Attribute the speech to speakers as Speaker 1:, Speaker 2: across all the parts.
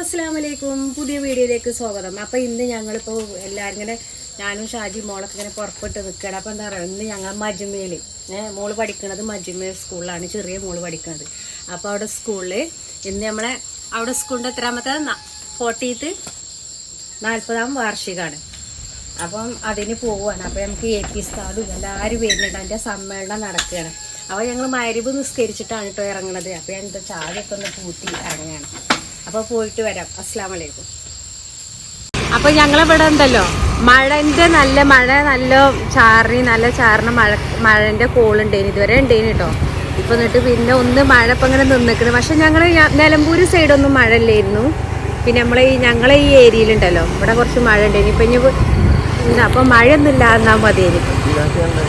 Speaker 1: അസ്സലാമു അലൈക്കും പുതിയ വീഡിയോയിലേക്ക് സ്വാഗതം. അപ്പോൾ ഇന്ന് ഞങ്ങളിപ്പോൾ എല്ലാവരും ഇങ്ങനെ ഞാനും ഷാജി മോളൊക്കെ ഇങ്ങനെ പുറപ്പെട്ട് നിൽക്കുകയാണ് അപ്പോൾ എന്താ പറയുക ഇന്ന് ഞങ്ങൾ മജ്മയിൽ മോൾ പഠിക്കുന്നത് മജ്മയിൽ സ്കൂളിലാണ് ചെറിയ മോൾ പഠിക്കുന്നത് അപ്പോൾ അവിടെ സ്കൂളിൽ ഇന്ന് നമ്മളെ അവിടെ സ്കൂളിന്റെ എത്രാമത്തെ ഫോർട്ടീത്ത് നാൽപ്പതാം വാർഷികമാണ് അപ്പം അതിന് പോവുകയാണ് അപ്പോൾ നമുക്ക് എ പി സ്ഥാലും എല്ലാവരും വരുന്നുണ്ട്. അതിന്റെ സമ്മേളനം നടക്കുകയാണ്. അപ്പോൾ ഞങ്ങൾ മരുവ് നിസ്കരിച്ചിട്ടാണ് കേട്ടോ ഇറങ്ങണത്. അപ്പോൾ എന്താ ചാടിയൊക്കെ ഒന്ന് കൂട്ടി ഇറങ്ങുകയാണ് അപ്പോൾ പോയിട്ട് വരാം. അസ്സാം വലൈക്കും അപ്പോൾ ഞങ്ങളിവിടെ ഉണ്ടല്ലോ? മഴന്റെ നല്ല മഴ നല്ല ചാറി നല്ല ചാറിന മഴ മഴന്റെ കോളുണ്ടേന് ഇതുവരെ ഉണ്ടേന് കേട്ടോ ഇപ്പൊ എന്നിട്ട് പിന്നെ ഒന്ന് മഴ ഇപ്പം ഇങ്ങനെ നിന്നിക്കണം. പക്ഷെ ഞങ്ങൾ നിലമ്പൂർ സൈഡൊന്നും മഴ ഇല്ലായിരുന്നു പിന്നെ നമ്മളെ ഈ ഞങ്ങളെ ഈ ഏരിയയിലുണ്ടല്ലോ ഇവിടെ കുറച്ച് മഴ ഉണ്ടായിരുന്നു ഇപ്പം ഇനി അപ്പം ഒന്നും ഇല്ലാന്നാ മതി എനിക്ക്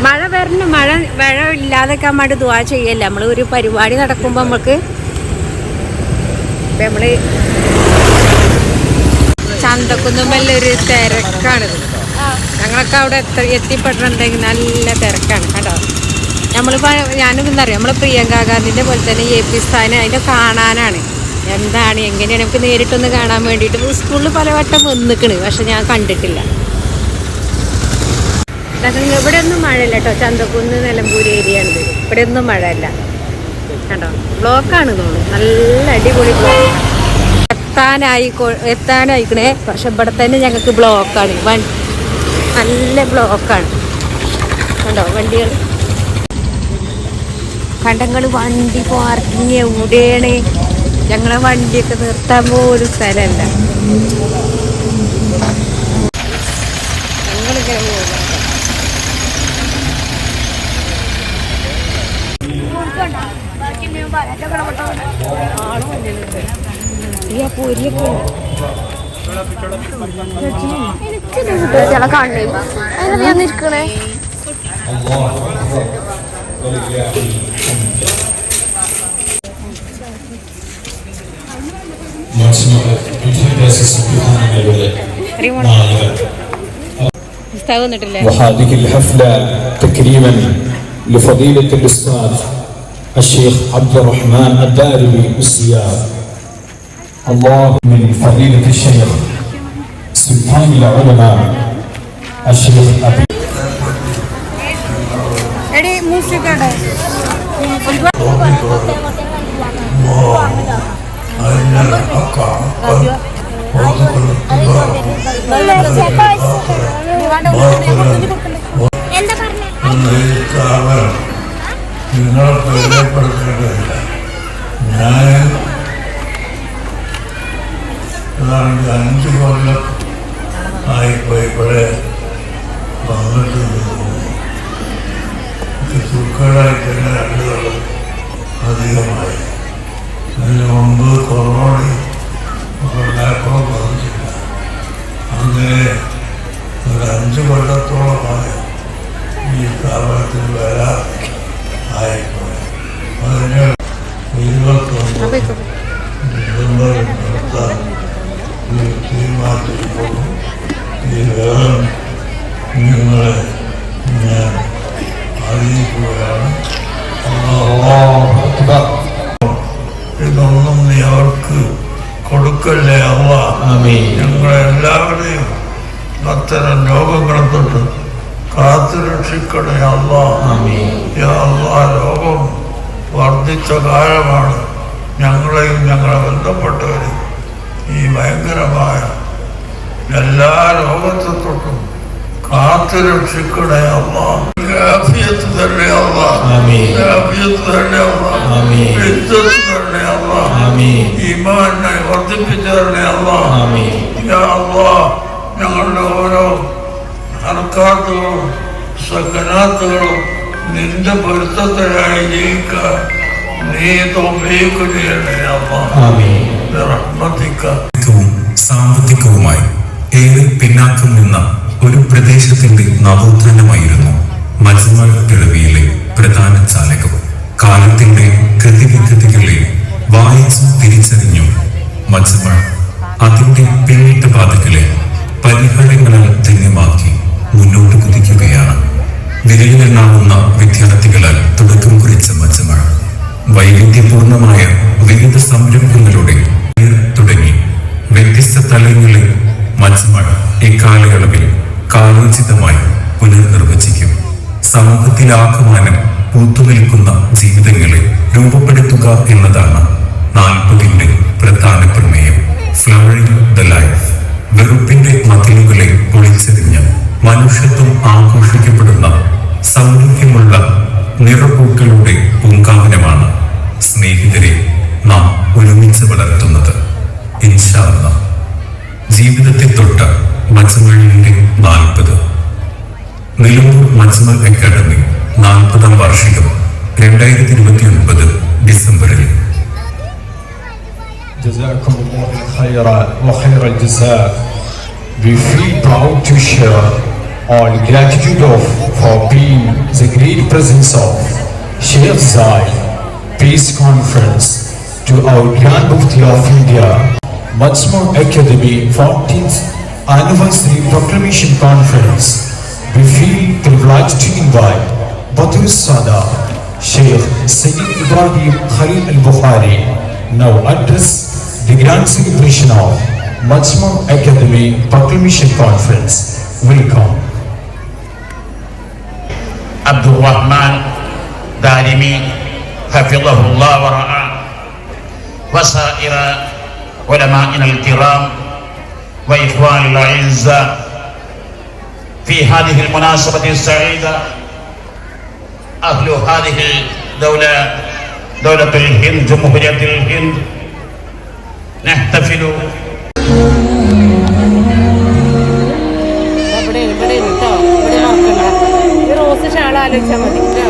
Speaker 1: മഴ വരണം മഴ മഴ ഇല്ലാതൊക്കെ വേണ്ടി ദുവാ ചെയ്യല്ലേ? നമ്മൾ ഒരു പരിപാടി നടക്കുമ്പോൾ നമുക്ക് ഇപ്പം നമ്മൾ ചന്തക്കുന്നുമ്പല്ലൊരു തിരക്കാണ്. ഞങ്ങളൊക്കെ അവിടെ എത്ര എത്തിപ്പെട്ടിട്ടുണ്ടെങ്കിൽ നല്ല തിരക്കാണ് കേട്ടോ. നമ്മളിപ്പോൾ ഞാനും എന്നറിയാം നമ്മൾ പ്രിയങ്ക ഗാന്ധിന്റെ പോലെ തന്നെ എ പി സ്ഥാനം അതിന്റെ കാണാനാണ്. എന്താണ് എങ്ങനെയാണ്? നമുക്ക് നേരിട്ടൊന്ന് കാണാൻ വേണ്ടിയിട്ട് സ്കൂളിൽ പലവട്ടം വന്നിക്കണ് പക്ഷെ ഞാൻ കണ്ടിട്ടില്ല. ഇവിടെ ഒന്നും മഴയില്ല കേട്ടോ. ചന്തക്കുന്ന് നിലമ്പൂർ ഏരിയ ഉണ്ട് ഇവിടെ ഒന്നും മഴയില്ല. കണ്ടോ ബ്ലോക്കാണ് തോന്നുന്നു. നല്ല അടിപൊളി എത്താനായി എത്താനായിക്കണേ. പക്ഷെ ഇവിടെ തന്നെ ഞങ്ങൾക്ക് ബ്ലോക്കാണ് വൺ നല്ല ബ്ലോക്കാണ് കണ്ടോ വണ്ടികൾ? കണ്ടങ്ങൾ വണ്ടി പാർക്കിങ് എവിടെയാണ്? ഞങ്ങളെ വണ്ടിയൊക്കെ നിർത്താൻ പോലും സ്ഥലമല്ല ഞങ്ങളിങ്ങനെ പോകുന്നു ഈ പൊരിയൊക്കെ
Speaker 2: കുട്ടികളെ കാണണേ അതിന് ഞാൻ നിൽക്കണേ
Speaker 3: വിദ്യാഭ്യാസ സംവിധാനങ്ങളുടെ നായകൻ
Speaker 1: പുസ്തകം വന്നിട്ടില്ലേ
Speaker 3: وهذه الحفلة تكريما لفضيلة الأستاذ الشيخ عبد الرحمن الدارمي بالسيارة الله من فضيلة الشيخ سلطان العلماء الشيخ أبي
Speaker 1: എടി
Speaker 4: からいけない。ഞങ്ങളെല്ലാവരെയും അത്തരം രോഗങ്ങളെ തൊട്ട് കാത്തുരക്ഷിക്കണേ അല്ല രോഗം വർദ്ധിച്ച കാലമാണ്. ഞങ്ങളെയും ഞങ്ങളെ ബന്ധപ്പെട്ടവരെയും ഈ ഭയങ്കരമായ എല്ലാ രോഗത്തെ തൊട്ടും കാത്തുരക്ഷിക്കണേ അല്ല ആഫിയത്ത് തന്നെ അല്ല ആഫിയത്ത് തരണേ അല്ല ഇജ്ജത്ത് തരണേ അല്ല ഈമാനെ വർദ്ധിപ്പിച്ചു തരണേ അല്ല ഞങ്ങളുടെ ഓരോ ഹർക്കാത്തുകളും സകനാത്തുകളും നിന്റെ പൊരുത്തത്തിനായി ജയിക്കാൻ നീ തോഫീക്ക് ചെയ്യണേ
Speaker 5: സാമ്പത്തികവുമായി ഏറെ പിന്നാക്കം നിന്ന ഒരു പ്രദേശത്തിന്റെ നവോത്ഥാനമായിരുന്നു മജ്മൽ പിറവിയിലെ പ്രധാന ചാലകം. കാലത്തിന്റെ ഗതിവിഗതികളെ വായിച്ചു തിരിച്ചറിഞ്ഞു മജ്മൽ അതിന്റെ പിന്നിട്ട പാതക്കിലെ പരിഹാരങ്ങളാൽ ധന്യമാക്കി മുന്നോട്ട് കുതിക്കുകയാണ്. വിരലിലെണ്ണാവുന്ന വിദ്യാർത്ഥികളാൽ തുടക്കം കുറിച്ച മജ്മൽ വൈവിധ്യപൂർണമായ വിവിധ സംരംഭങ്ങളുടെ തുടങ്ങി. വ്യത്യസ്ത തലങ്ങളിൽ മജ്മ ഇക്കാലയളവിൽ കാലോചിതമായി പുനർനിർവചിക്കും. സമൂഹത്തിലാകമാനം പൂത്തുനിൽക്കുന്ന ജീവിതങ്ങളെ രൂപപ്പെടുത്തുക എന്നതാണ് നാൽപ്പതിന്റെ പ്രധാന പ്രമേയം. ഫ്ലവറിംഗ് ദ ലൈഫ് വെറുപ്പിന്റെ മതിലുകളെ പൊളിച്ചെറിഞ്ഞ് മനുഷ്യത്വം ആഘോഷിക്കപ്പെടുന്ന സൗന്ദര്യമുള്ള നിറപ്പൂക്കളുടെ പൂങ്കാവനമാണ് സ്നേഹിതരെ നാം ഒരുമിച്ച് വളർത്തുന്നത്. ഇൻഷാല്ല ജീവിതത്തെ തൊട്ട മജ്മഴിന്റെ നാൽപ്പത്. നിലമ്പൂർ മജ്മൽ അക്കാദമി നാൽപ്പതാം വാർഷികം രണ്ടായിരത്തി ഇരുപത്തി ഒൻപത് ഡിസംബറിൽ
Speaker 3: جزاكم الله الخير وخير الجزاء. We feel proud to share all gratitude of for being the great presence of Sheikh Zai Peace Conference to our Grand Mufti of India, Majmur Academy 14th Anniversary Proclamation Conference. We feel privileged to invite Badr Sada, Sheikh Sayyid Ibrahim Khalil Al-Bukhari now address the grand celebration of Majmur Academy Proclamation Conference. Welcome.
Speaker 6: عبد الرحمن دارمي حفظه الله علمائنا الكرام وإخوان الأعزاء في هذه المناسبة السعيدة أهل هذه الدولة دولة الهند جمهورية الهند نحتفل
Speaker 1: ഇവിടെ ഇവിടെ കേട്ടോ ഇവിടെ നോക്കണ്ട ഈ rose shawl ആലോചിച്ചാൽ മതി കേട്ടോ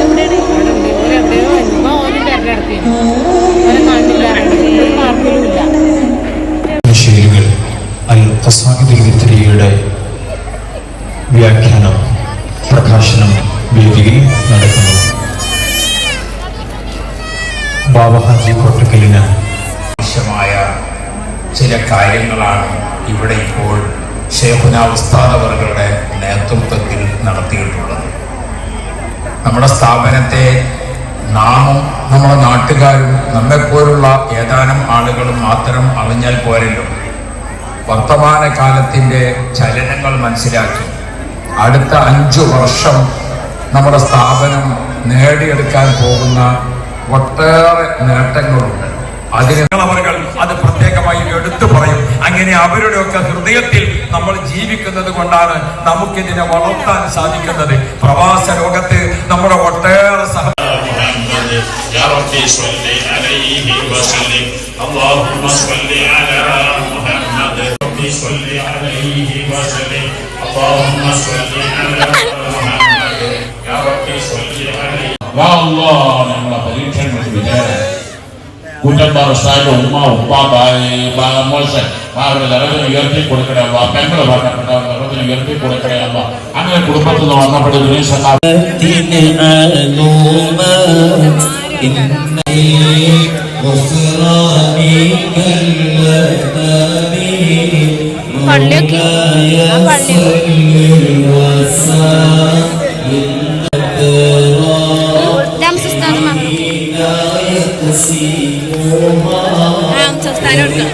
Speaker 1: എവിടെയാണ് ഇവിടെ ഉണ്ട് ഇവിടെ എവിടെയോ ഇമ്മ ഓന് തിരഞ്ഞെടുത്തി ഓനെ കാണില്ല ഒരു മാർക്കിലും ഇല്ല
Speaker 3: ശൈലികൾ അൽ ഖസാഇദുൽ വിത്രിയുടെ വ്യാഖ്യാനം പ്രകാശനം വേദിയിൽ നടക്കുന്നു ബാബഹാജി കോട്ടക്കലിന്
Speaker 7: ആവശ്യമായ ചില കാര്യങ്ങളാണ് ഇവിടെ ഇപ്പോൾ ഷേഖുന ഉസ്താദവറുകളുടെ നേതൃത്വത്തിൽ നടത്തിയിട്ടുള്ളത്. നമ്മുടെ സ്ഥാപനത്തെ നാമും നമ്മുടെ നാട്ടുകാരും നമ്മെപ്പോലുള്ള ഏതാനും ആളുകളും മാത്രം അറിഞ്ഞാൽ പോരല്ലോ. വർത്തമാന കാലത്തിന്റെ ചലനങ്ങൾ മനസ്സിലാക്കി. അടുത്ത അഞ്ചു വർഷം നമ്മുടെ സ്ഥാപനം നേടിയെടുക്കാൻ പോകുന്ന ഒട്ടേറെ നേട്ടങ്ങളുണ്ട്. അതിന്
Speaker 8: അത് പ്രത്യേകമായി എടുത്തു പറയും. അങ്ങനെ അവരുടെയൊക്കെ ഹൃദയത്തിൽ നമ്മൾ ജീവിക്കുന്നത് കൊണ്ടാണ് നമുക്കിതിനെ വളർത്താൻ സാധിക്കുന്നത്. പ്രവാസ ലോകത്ത് നമ്മുടെ
Speaker 9: കൂറ്റമ്പാറ ഉസ്താദിന്റെ ഉമ്മ ഉപ്പാപ്പ മോശൻ അവരുടെ നിറവിന് ഉയർത്തി കൊടുക്കണേ അമ്മ പെങ്ങൾ മരണപ്പെട്ട നിറവിന് ഉയർത്തി കൊടുക്കണേ അമ്മ അങ്ങനെ കുടുംബത്തിൽ നിന്ന് മരണപ്പെട്ട ദിനേശ്
Speaker 2: പള്ളിയൊക്കെ പള്ളി സംസ്ഥാനം എടുക്കണം